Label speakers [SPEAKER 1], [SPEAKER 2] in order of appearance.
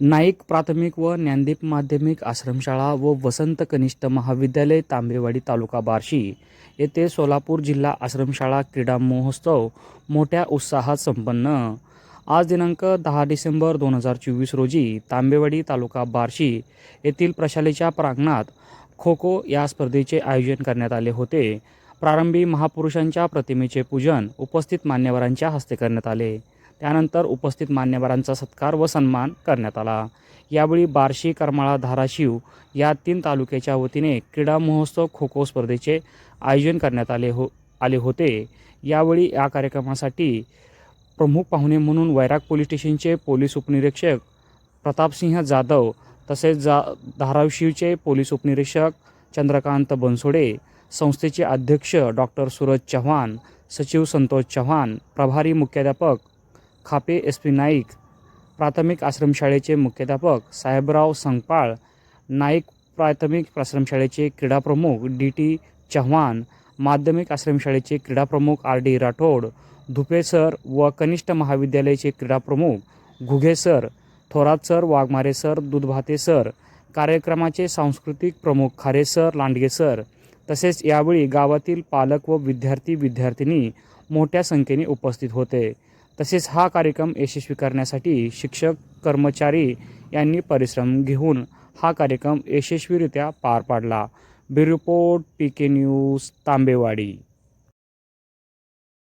[SPEAKER 1] नाईक प्राथमिक व ज्ञानदीप माध्यमिक आश्रमशाळा व वसंत कनिष्ठ महाविद्यालय तांबेवाडी तालुका बार्शी येथे सोलापूर जिल्हा आश्रमशाळा क्रीडा महोत्सव मोठ्या उत्साहात संपन्न. आज दिनांक दहा डिसेंबर दोन हजार चोवीस रोजी तांबेवाडी तालुका बार्शी येथील प्रशालेच्या प्रांगणात खो खो या स्पर्धेचे आयोजन करण्यात आले होते. प्रारंभी महापुरुषांच्या प्रतिमेचे पूजन उपस्थित मान्यवरांच्या हस्ते करण्यात आले. त्यानंतर उपस्थित मान्यवरांचा सत्कार व सन्मान करण्यात आला. यावेळी बार्शी करमाळा धाराशिव या तीन तालुक्याच्या वतीने क्रीडा महोत्सव खो खो स्पर्धेचे आयोजन करण्यात आले हो आले होते. यावेळी या कार्यक्रमासाठी प्रमुख पाहुणे म्हणून वैराग पोलीस स्टेशनचे पोलीस उपनिरीक्षक प्रतापसिंह जाधव तसेच जा धाराशिवचे पोलीस उपनिरीक्षक चंद्रकांत बनसोडे संस्थेचे अध्यक्ष डॉक्टर सूरज चव्हाण सचिव संतोष चव्हाण प्रभारी मुख्याध्यापक खापे एस पी नाईक प्राथमिक आश्रमशाळेचे मुख्याध्यापक साहेबराव संगपाळ नाईक प्राथमिक आश्रमशाळेचे क्रीडाप्रमुख डी टी चव्हाण माध्यमिक आश्रमशाळेचे क्रीडाप्रमुख R D Rathod Dhupe sir व कनिष्ठ महाविद्यालयाचे क्रीडाप्रमुख Ghuge sir Thorat sir Waghmare sir Dudhbhate sir कार्यक्रमाचे सांस्कृतिक प्रमुख खारे सर लांडगे सर तसेच यावेळी गावातील पालक व विद्यार्थी विद्यार्थिनी मोठ्या संख्येने उपस्थित होते. तसेच हा कार्यक्रम यशस्वी करण्यासाठी शिक्षक कर्मचारी यांनी परिश्रम घेऊन हा कार्यक्रम यशस्वीरित्या पार पाडला. Bureau report P K news Tambewadi.